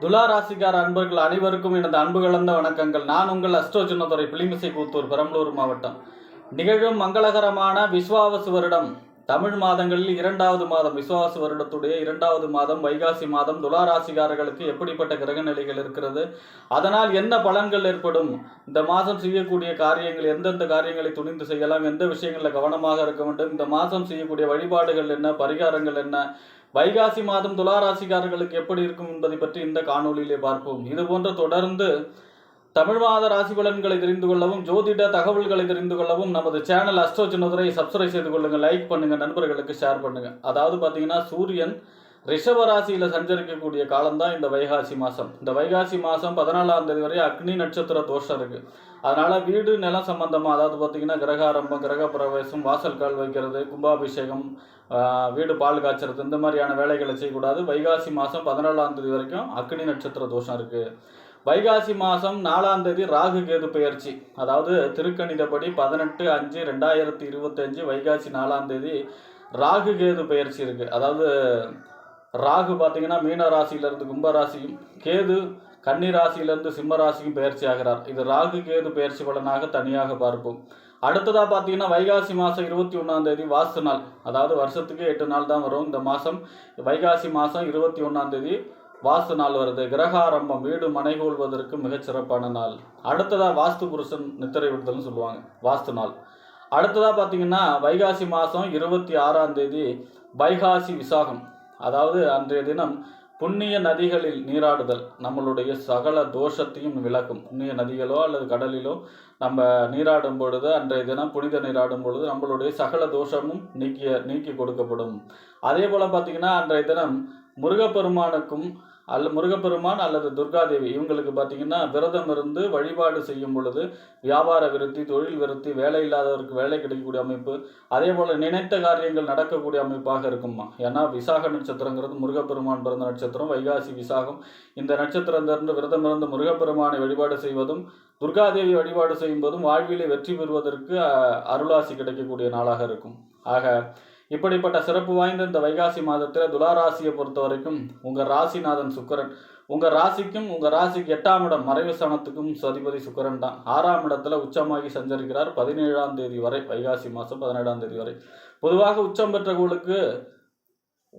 துலா ராசிக்கார அன்பர்கள் அனைவருக்கும் எனது அன்பு கலந்த வணக்கங்கள். நான் உங்கள் அஸ்ட்ரோ சின்னத்துறை பிளிமிசை கூத்தூர் பெரம்பலூர் மாவட்டம். நிகழும் மங்களகரமான விஸ்வாவசு வருடம். தமிழ் மாதங்களில் இரண்டாவது மாதம் விஸ்வாசு வருடத்துடைய இரண்டாவது மாதம் வைகாசி மாதம். துலா ராசிக்காரர்களுக்கு எப்படிப்பட்ட கிரக நிலைகள் இருக்கிறது? அதனால் என்ன பலன்கள் ஏற்படும்? இந்த மாதம் செய்யக்கூடிய காரியங்கள் எந்தெந்த காரியங்களை துணிந்து செய்யலாம்? எந்த விஷயங்களில் கவனமாக இருக்க வேண்டும்? இந்த மாதம் செய்யக்கூடிய வழிபாடுகள் என்ன? பரிகாரங்கள் என்ன? வைகாசி மாதம் துலா ராசிக்காரர்களுக்கு எப்படி இருக்கும் என்பதை பற்றி இந்த காணொலியிலே பார்ப்போம். இது போன்ற தொடர்ந்து தமிழ் மாத ராசி பலன்களை தெரிந்து கொள்ளவும் ஜோதிட தகவல்களை தெரிந்து கொள்ளவும் நமது சேனல் அஸ்ட்ரோ சின்னதுரை சப்ஸ்கிரைப் செய்து கொள்ளுங்கள் லைக் பண்ணுங்கள் நண்பர்களுக்கு ஷேர் பண்ணுங்கள் அதாவது பார்த்தீங்கன்னா சூரியன் ரிஷபராசியில் சஞ்சரிக்கக்கூடிய காலம்தான் இந்த வைகாசி மாதம் இந்த வைகாசி மாதம் பதினாலாம் தேதி வரை அக்னி நட்சத்திர தோஷம் இருக்குது அதனால் வீடு நிலம் சம்பந்தமாக அதாவது பார்த்தீங்கன்னா கிரகாரம்பம் கிரக பிரவேசம் வாசல் கால் வைக்கிறது கும்பாபிஷேகம் வீடு பால் காய்ச்சறது இந்த மாதிரியான வேலைகளை செய்யக்கூடாது. வைகாசி மாதம் பதினாலாம் தேதி வரைக்கும் அக்னி நட்சத்திர தோஷம் இருக்குது வைகாசி மாதம் நாலாம் தேதி ராகு கேது பெயர்ச்சி. அதாவது திருக்கணிதப்படி பதினெட்டு அஞ்சு ரெண்டாயிரத்தி இருபத்தஞ்சு வைகாசி நாலாம் தேதி ராகு கேது பெயர்ச்சி இருக்குது அதாவது ராகு பார்த்தீங்கன்னா மீன ராசியிலிருந்து கும்ப ராசியும் கேது கன்னி ராசியிலிருந்து சிம்ம ராசியும் பயிற்சி ஆகிறார். இது ராகு கேது பெயர்ச்சி பலனாக தனியாக பார்ப்போம். அடுத்ததாக பார்த்தீங்கன்னா வைகாசி மாதம் இருபத்தி ஒன்றாம் தேதி வாஸ்து நாள். அதாவது வருஷத்துக்கு எட்டு நாள் தான் வரும் இந்த மாதம் வைகாசி மாதம் இருபத்தி ஒன்றாம் தேதி வாஸ்து நாள் வருது. கிரகாரம்பம் வீடு மனை கொள்வதற்கு மிகச்சிறப்பான நாள். அடுத்ததாக வாஸ்து புருஷன் நித்திரை விடுதல்னு சொல்லுவாங்க வாஸ்து நாள். அடுத்ததாக பார்த்தீங்கன்னா வைகாசி மாதம் இருபத்தி ஆறாம் தேதி வைகாசி விசாகம். அதாவது அன்றைய தினம் புண்ணிய நதிகளில் நீராடுதல் நம்மளுடைய சகல தோஷத்தையும் விளக்கும். புண்ணிய நதிகளோ அல்லது கடலிலோ நம்ம நீராடும் பொழுது அன்றைய தினம் புனித நீராடும் பொழுது நம்மளுடைய சகல தோஷமும் நீக்கிய நீக்கி கொடுக்கப்படும். அதே போல் பார்த்தீங்கன்னா அன்றைய தினம் முருகப்பெருமானுக்கும் அல்ல முருகப்பெருமான் அல்லது துர்காதேவி. இவங்களுக்கு பார்த்தீங்கன்னா விரதம் இருந்து வழிபாடு செய்யும் பொழுது வியாபார விருத்தி தொழில் விருத்தி வேலை இல்லாதவருக்கு வேலை கிடைக்கக்கூடிய அமைப்பு அதே போல் நினைத்த காரியங்கள் நடக்கக்கூடிய அமைப்பாக இருக்குமா ஏன்னா விசாக நட்சத்திரங்கிறது முருகப்பெருமான் பிறந்த நட்சத்திரம் வைகாசி விசாகம். இந்த நட்சத்திரத்திலிருந்து விரதம் இருந்து முருகப்பெருமானை வழிபாடு செய்வதும் துர்காதேவி வழிபாடு செய்யும் போதும் வாழ்விலே வெற்றி பெறுவதற்கு அருளாசி கிடைக்கக்கூடிய நாளாக இருக்கும். ஆக இப்படிப்பட்ட சிறப்பு வாய்ந்த இந்த வைகாசி மாதத்தில் துளாராசியை பொறுத்த வரைக்கும் உங்கள் ராசிநாதன் சுக்கரன். உங்கள் ராசிக்கும் உங்கள் ராசிக்கு எட்டாம் இடம் மறைவு சனத்துக்கும் சதிபதி சுக்கரன் தான். ஆறாம் இடத்துல உச்சமாகி சஞ்சரிக்கிறார் பதினேழாம் தேதி வரை வைகாசி மாதம் பதினேழாம் தேதி வரை. பொதுவாக உச்சம் பெற்றவர்களுக்கு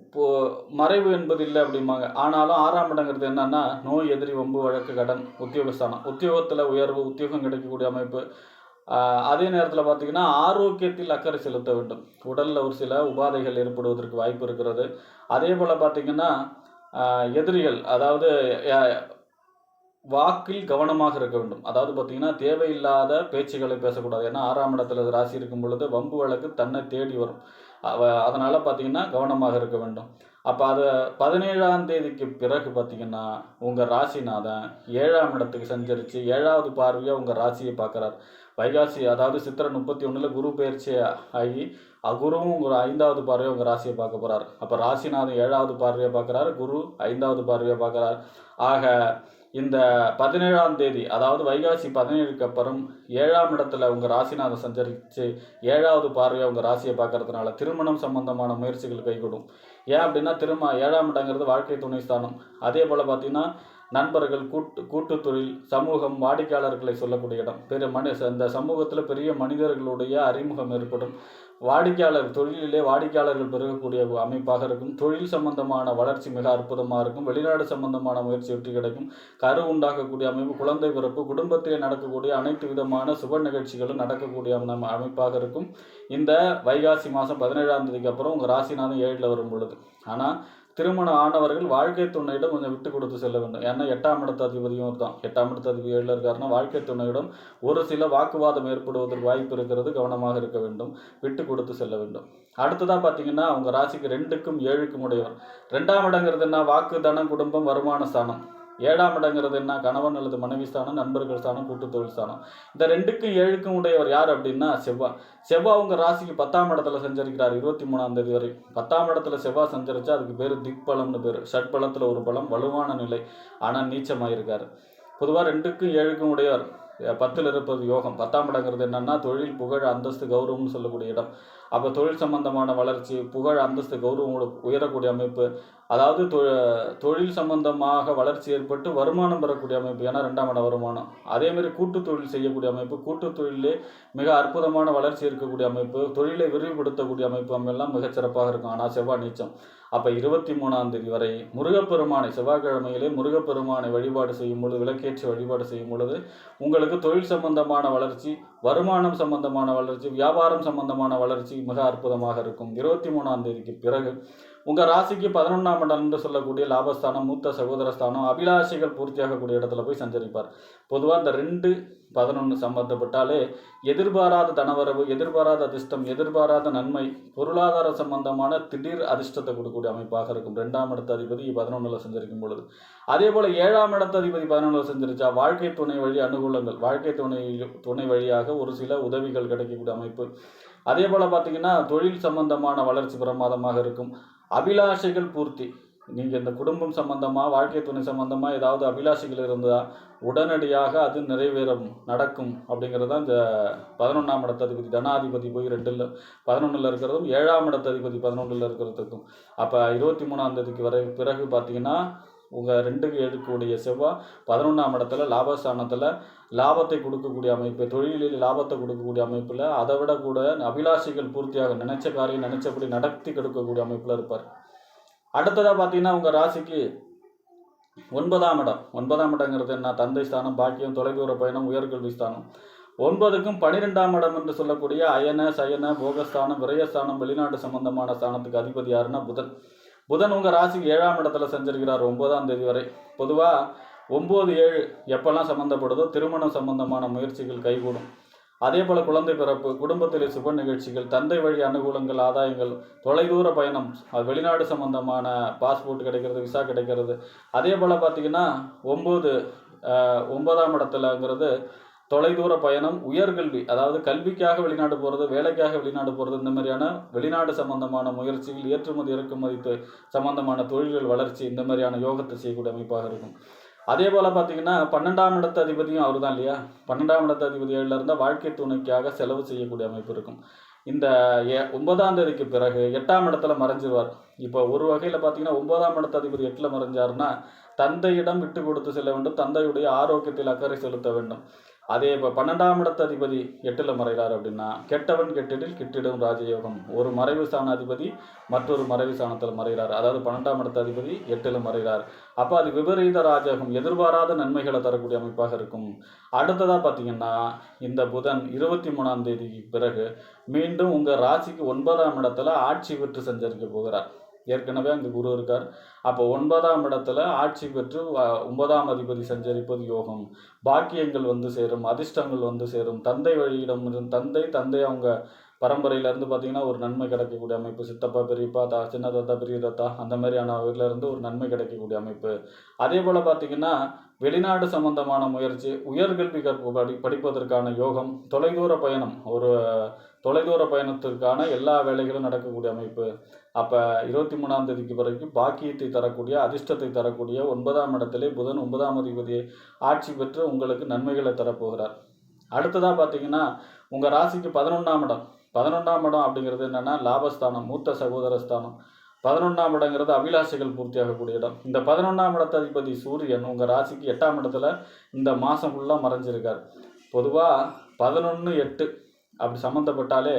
இப்போ மறைவு என்பது இல்லை அப்படிம்பாங்க. ஆனாலும் ஆறாம் இடங்கிறது என்னன்னா நோய் எதிரி வம்பு வழக்கு கடன் உத்தியோகஸ்தானம். உத்தியோகத்தில் உயர்வு உத்தியோகம் கிடைக்கக்கூடிய அமைப்பு அதே நேரத்தில் பார்த்தீங்கன்னா ஆரோக்கியத்தில் அக்கறை செலுத்த வேண்டும். உடலில் ஒரு சில உபாதைகள் ஏற்படுவதற்கு வாய்ப்பு இருக்கிறது. அதே போல் பார்த்தீங்கன்னா எதிரிகள் அதாவது வாக்கில் கவனமாக இருக்க வேண்டும். அதாவது பார்த்தீங்கன்னா தேவையில்லாத பேச்சுகளை பேசக்கூடாது. ஏன்னா ஆறாம் இடத்துல ராசி இருக்கும் பொழுது வம்பு வழக்கு தன்னை தேடி வரும். அதனால் பார்த்தீங்கன்னா கவனமாக இருக்க வேண்டும். அப்போ அது பதினேழாம் தேதிக்கு பிறகு பார்த்தீங்கன்னா உங்கள் ராசிநாதன் ஏழாம் இடத்துக்கு சஞ்சரித்து ஏழாவது பார்வையாக உங்கள் ராசியை பார்க்குறார் வைகாசி அதாவது சித்திரை முப்பத்தி ஒன்றில் குரு பயிற்சி ஆகி அகுருவும் ஒரு ஐந்தாவது பார்வையை உங்கள் ராசியை பார்க்க போகிறார் அப்போ ராசிநாதன் ஏழாவது பார்வையை பார்க்குறாரு குரு ஐந்தாவது பார்வையை பார்க்குறார். ஆக இந்த பதினேழாம் தேதி அதாவது வைகாசி பதினேழுக்கு அப்புறம் ஏழாம் இடத்துல உங்கள் ராசிநாதன் சஞ்சரித்து ஏழாவது பார்வையாக உங்கள் ராசியை பார்க்கறதுனால திருமணம் சம்பந்தமான முயற்சிகள் கைகூடும். ஏன் அப்படின்னா திரும்ப ஏழாம் இடங்கிறது வாழ்க்கை துணை ஸ்தானம். அதே போல் பார்த்தீங்கன்னா நண்பர்கள் கூட்டு கூட்டு தொழில் சமூகம் வாடிக்கையாளர்களை சொல்லக்கூடிய இடம். பெரிய மனி அந்த சமூகத்தில் பெரிய மனிதர்களுடைய அறிமுகம் ஏற்படும். வாடிக்கையாளர் தொழிலிலே வாடிக்கையாளர்கள் பெருகக்கூடிய அமைப்பாக இருக்கும். தொழில் சம்பந்தமான வளர்ச்சி மிக அற்புதமாக இருக்கும். வெளிநாடு சம்பந்தமான முயற்சி வெற்றி கிடைக்கும். கரு உண்டாக்கக்கூடிய அமைப்பு குழந்தை பிறப்பு குடும்பத்திலே நடக்கக்கூடிய அனைத்து விதமான சுப நிகழ்ச்சிகளும் நடக்கக்கூடிய அமைப்பாக இருக்கும். இந்த வைகாசி மாதம் பதினேழாம் தேதிக்கு அப்புறம் உங்கள் ராசிநாதன் ஏழில் வரும் பொழுது. ஆனால் திருமணம் ஆனவர்கள் வாழ்க்கை துணையிடம் கொஞ்சம் விட்டு கொடுத்து செல்ல வேண்டும். ஏன்னா எட்டாம் இடத்து அதிபதியும் தான் எட்டாம் இடத்து அதிபதி ஏழில் இருக்காருன்னா வாழ்க்கை துணையிடம் ஒரு சில வாக்குவாதம் ஏற்படுவதற்கு வாய்ப்பு இருக்கிறது கவனமாக இருக்க வேண்டும் விட்டு கொடுத்து செல்ல வேண்டும். அடுத்ததாக பார்த்தீங்கன்னா அவங்க ராசிக்கு ரெண்டுக்கும் ஏழுக்கும் உடையவர். ரெண்டாம் இடங்கிறது என்ன? வாக்கு தனம் குடும்பம் வருமான ஸ்தானம். ஏழாம் இடங்கிறது என்ன? கணவன் அல்லது மனைவி ஸ்தானம் நண்பர்கள் ஸ்தானம் கூட்டு தொழில் ஸ்தானம். இந்த ரெண்டுக்கும் ஏழுக்கும் உடையவர் யார் அப்படின்னா செவ்வாய் செவ்வாய் உங்கள் ராசிக்கு பத்தாம் இடத்துல சஞ்சரிக்கிறார் இருபத்தி மூணாம் தேதி வரை. பத்தாம் இடத்துல செவ்வாய் சஞ்சரிச்சா அதுக்கு பேர் திக்பலம்னு பேர். ஷட்பலத்தில் ஒரு பலம் வலுவான நிலை. ஆனால் நீச்சமாயிருக்கார். பொதுவாக ரெண்டுக்கும் ஏழுக்கும் உடையவர் பத்தில் இருப்பது யோகம். பத்தாம் இடங்கிறது என்னென்னா தொழில் புகழ் அந்தஸ்து கௌரவம்னு சொல்லக்கூடிய இடம். அப்போ தொழில் சம்பந்தமான வளர்ச்சி புகழ் அந்தஸ்து கௌரவம் உயரக்கூடிய அமைப்பு அதாவது தொ- தொழில் சம்பந்தமாக வளர்ச்சி ஏற்பட்டு வருமானம் பெறக்கூடிய அமைப்பு ஏன்னா ரெண்டாம் இட வருமானம். அதேமாரி கூட்டு தொழில் செய்யக்கூடிய அமைப்பு கூட்டு தொழிலே மிக அற்புதமான வளர்ச்சி இருக்கக்கூடிய அமைப்பு தொழிலை விரிவுபடுத்தக்கூடிய அமைப்பு எல்லாம் மிகச்சிறப்பாக இருக்கும். ஆனால் செவ்வாய் நீச்சம். அப்போ இருபத்தி மூணாம் தேதி வரை முருகப்பெருமானை செவ்வாய்க்கிழமையிலே முருகப்பெருமானை வழிபாடு செய்யும் பொழுது விளக்கேற்றி வழிபாடு செய்யும் பொழுது உங்களுக்கு தொழில் சம்பந்தமான வளர்ச்சி வருமானம் சம்பந்தமான வளர்ச்சி வியாபாரம் சம்பந்தமான வளர்ச்சி மிக அற்புதமாக இருக்கும். இருபத்தி மூணாம் தேதிக்கு பிறகு உங்கள் ராசிக்கு பதினொன்றாம் இடம் என்று சொல்லக்கூடிய லாபஸ்தானம் மூத்த சகோதரஸ்தானம் அபிலாஷைகள் பூர்த்தியாகக்கூடிய இடத்துல போய் சஞ்சரிப்பார். பொதுவாக இந்த ரெண்டு பதினொன்று சம்பந்தப்பட்டாலே எதிர்பாராத தனவரவு எதிர்பாராத அதிர்ஷ்டம் எதிர்பாராத நன்மை பொருளாதார சம்பந்தமான திடீர் அதிர்ஷ்டத்தை கொடுக்கக்கூடிய அமைப்பாக இருக்கும். ரெண்டாம் இடத்த அதிபதி பதினொன்றில் செஞ்சிருக்கும் பொழுது. அதே போல் ஏழாம் இடத்த அதிபதி பதினொன்றில் செஞ்சிருச்சா வாழ்க்கை துணை வழி அனுகூலங்கள் வாழ்க்கை துணை துணை வழியாக ஒரு சில உதவிகள் கிடைக்கக்கூடிய அமைப்பு. அதே போல் பார்த்திங்கன்னா தொழில் சம்பந்தமான வளர்ச்சி பிரமாதமாக இருக்கும். அபிலாஷைகள் பூர்த்தி. நீங்கள் இந்த குடும்பம் சம்பந்தமாக வாழ்க்கை துணை சம்பந்தமாக ஏதாவது அபிலாஷைகள் இருந்தால் உடனடியாக அது நிறைவேறும் நடக்கும் அப்படிங்கிறது தான் இந்த பதினொன்றாம் இடத்ததிபதி தனாதிபதி போய் ரெண்டில் பதினொன்றில் இருக்கிறதும் ஏழாம் இடத்ததிபதி பதினொன்றில் இருக்கிறதுக்கும். அப்போ இருபத்தி மூணாம் தேதிக்கு வரை பிறகு பார்த்தீங்கன்னா உங்கள் ரெண்டுக்கு எடுக்கக்கூடிய செவ்வாய் பதினொன்றாம் இடத்துல லாபஸ்தானத்தில் லாபத்தை கொடுக்கக்கூடிய அமைப்பு தொழிலில் லாபத்தை கொடுக்கக்கூடிய அமைப்பில் அதை விட கூட அபிலாஷைகள் பூர்த்தியாக நினைச்ச காரியம் நினைச்சபடி நடத்தி கொடுக்கக்கூடிய அமைப்பில் இருப்பார். அடுத்ததாக பார்த்தீங்கன்னா உங்கள் ராசிக்கு ஒன்பதாம் இடம். ஒன்பதாம் இடங்கிறது என்ன? தந்தை ஸ்தானம் பாக்கியம் தொலைதூர பயணம் உயர்கல்வி ஸ்தானம். ஒன்பதுக்கும் பனிரெண்டாம் இடம் என்று சொல்லக்கூடிய அயன சயன போகஸ்தானம் விரயஸ்தானம் வெளிநாட்டு சம்பந்தமான ஸ்தானத்துக்கு அதிபதி யாருன்னா புதன். புதன் உங்கள் ராசிக்கு ஏழாம் இடத்துல செஞ்சிருக்கிறார் ஒன்பதாம் தேதி வரை. பொதுவாக ஒம்பது ஏழு எப்பெல்லாம் சம்மந்தப்படுதோ திருமணம் சம்பந்தமான முயற்சிகள் கைகூடும். அதே போல் குழந்தை பிறப்பு குடும்பத்தில் சுப நிகழ்ச்சிகள் தந்தை வழி அனுகூலங்கள் ஆதாயங்கள் தொலைதூர பயணம் வெளிநாடு சம்பந்தமான பாஸ்போர்ட் கிடைக்கிறது விசா கிடைக்கிறது. அதே போல் பார்த்தீங்கன்னா ஒம்பது ஒன்பதாம் இடத்துலங்கிறது தொலைதூர பயணம் உயர்கல்வி அதாவது கல்விக்காக வெளிநாடு போகிறது வேலைக்காக வெளிநாடு போகிறது இந்த மாதிரியான வெளிநாடு சம்பந்தமான முயற்சிகள் ஏற்றுமதி இறக்குமதி சம்பந்தமான தொழில்கள் வளர்ச்சி இந்த மாதிரியான யோகத்தை செய்யக்கூடிய அமைப்பாக இருக்கும். அதே போல் பார்த்தீங்கன்னா பன்னெண்டாம் இடத்த அதிபதியும் அவர் தான் இல்லையா? பன்னெண்டாம் இடத்த அதிபதியில் இருந்தால் வாழ்க்கை துணைக்காக செலவு செய்யக்கூடிய அமைப்பு இருக்கும். இந்த எ- ஒன்பதாம் தேதிக்கு பிறகு எட்டாம் இடத்துல மறைஞ்சிருவார். இப்போ ஒரு வகையில் பார்த்தீங்கன்னா ஒன்பதாம் இடத்த அதிபதி எட்டில் மறைஞ்சாருன்னா தந்தையிடம் விட்டு கொடுத்து செல்ல வேண்டும். தந்தையுடைய ஆரோக்கியத்தில் அக்கறை செலுத்த வேண்டும். அதே இப்போ பன்னெண்டாம் இடத்து அதிபதி எட்டில் மறைகிறார் அப்படின்னா கெட்டவன் கெட்டிடில் கிட்டிடும் ராஜயோகம். ஒரு மறைவு ஸ்தான அதிபதி மற்றொரு மறைவு ஸ்தானத்தில் மறைகிறார். அதாவது பன்னெண்டாம் இடத்த அதிபதி எட்டில் மறைகிறார். அப்போ அது விபரீத ராஜயோகம். எதிர்பாராத நன்மைகளை தரக்கூடிய அமைப்பாக இருக்கும். அடுத்ததாக பார்த்தீங்கன்னா இந்த புதன் இருபத்தி மூணாம் தேதிக்கு பிறகு மீண்டும் உங்கள் ராசிக்கு ஒன்பதாம் இடத்துல ஆட்சி பெற்று சஞ்சரிக்க போகிறார். ஏற்கனவே அங்கே குரு இருக்கார். அப்போ ஒன்பதாம் இடத்துல ஆட்சி பெற்று ஒன்பதாம் அதிபதி சஞ்சரிப்பது யோகம். பாக்கியங்கள் வந்து சேரும் அதிர்ஷ்டங்கள் வந்து சேரும். தந்தை வழியிடம் இருந்து தந்தை தந்தை அவங்க பரம்பரையிலேருந்து பார்த்தீங்கன்னா ஒரு நன்மை கிடைக்கக்கூடிய அமைப்பு. சித்தப்பா பெரியப்பா தா சின்ன தாத்தா பெரிய தாத்தா அந்த மாதிரியான இருந்து ஒரு நன்மை கிடைக்கக்கூடிய அமைப்பு. அதே போல் பார்த்தீங்கன்னா வெளிநாடு சம்பந்தமான முயற்சி உயர்கல்வி கற்பு படி படிப்பதற்கான யோகம் தொலைதூர பயணம். ஒரு தொலைதூர பயணத்திற்கான எல்லா வேலைகளும் நடக்கக்கூடிய அமைப்பு. அப்போ இருபத்தி மூணாம் தேதிக்கு வரைக்கும் பாக்கியத்தை தரக்கூடிய அதிர்ஷ்டத்தை தரக்கூடிய ஒன்பதாம் இடத்திலே புதன் ஒன்பதாம் அதிபதி ஆட்சி பெற்று உங்களுக்கு நன்மைகளை தரப்போகிறார். அடுத்ததாக பார்த்தீங்கன்னா உங்கள் ராசிக்கு பதினொன்றாம் இடம். பதினொன்றாம் இடம் அப்படிங்கிறது என்னென்னா லாபஸ்தானம் மூத்த சகோதரஸ்தானம் பதினொன்றாம் இடங்கிறது அபிலாஷைகள் பூர்த்தியாகக்கூடிய இடம். இந்த பதினொன்றாம் இடத்த அதிபதி சூரியன் உங்கள் ராசிக்கு எட்டாம் இடத்துல இந்த மாதம் ஃபுல்லாக மறைஞ்சிருக்கார். பொதுவாக பதினொன்று எட்டு அப்படி சம்மந்தப்பட்டாலே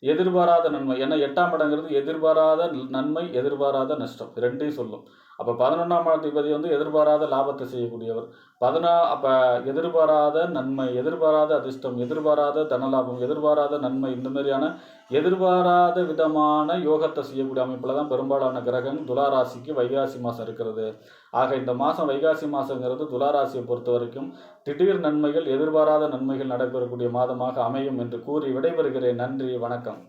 எதிர்பாராத நன்மை. ஏன்னா எட்டாம் இடங்கிறது எதிர்பாராத நன்மை எதிர்பாராத நஷ்டம். ரெண்டையும் சொல்லும். அப்போ பதினொன்றாம் அதிபதி வந்து எதிர்பாராத லாபத்தை செய்யக்கூடியவர். பதினா அப்போ எதிர்பாராத நன்மை எதிர்பாராத அதிர்ஷ்டம் எதிர்பாராத தனலாபம் எதிர்பாராத நன்மை இந்த மாதிரியான எதிர்பாராத விதமான யோகத்தை செய்யக்கூடிய அமைப்பில் தான் பெரும்பாலான கிரகம் துளாராசிக்கு வைகாசி மாதம் இருக்கிறது. ஆக இந்த மாதம் வைகாசி மாதங்கிறது துளாராசியை பொறுத்த வரைக்கும் திடீர் நன்மைகள் எதிர்பாராத நன்மைகள் நடைபெறக்கூடிய மாதமாக அமையும் என்று கூறி விடைபெறுகிறேன். நன்றி வணக்கம்.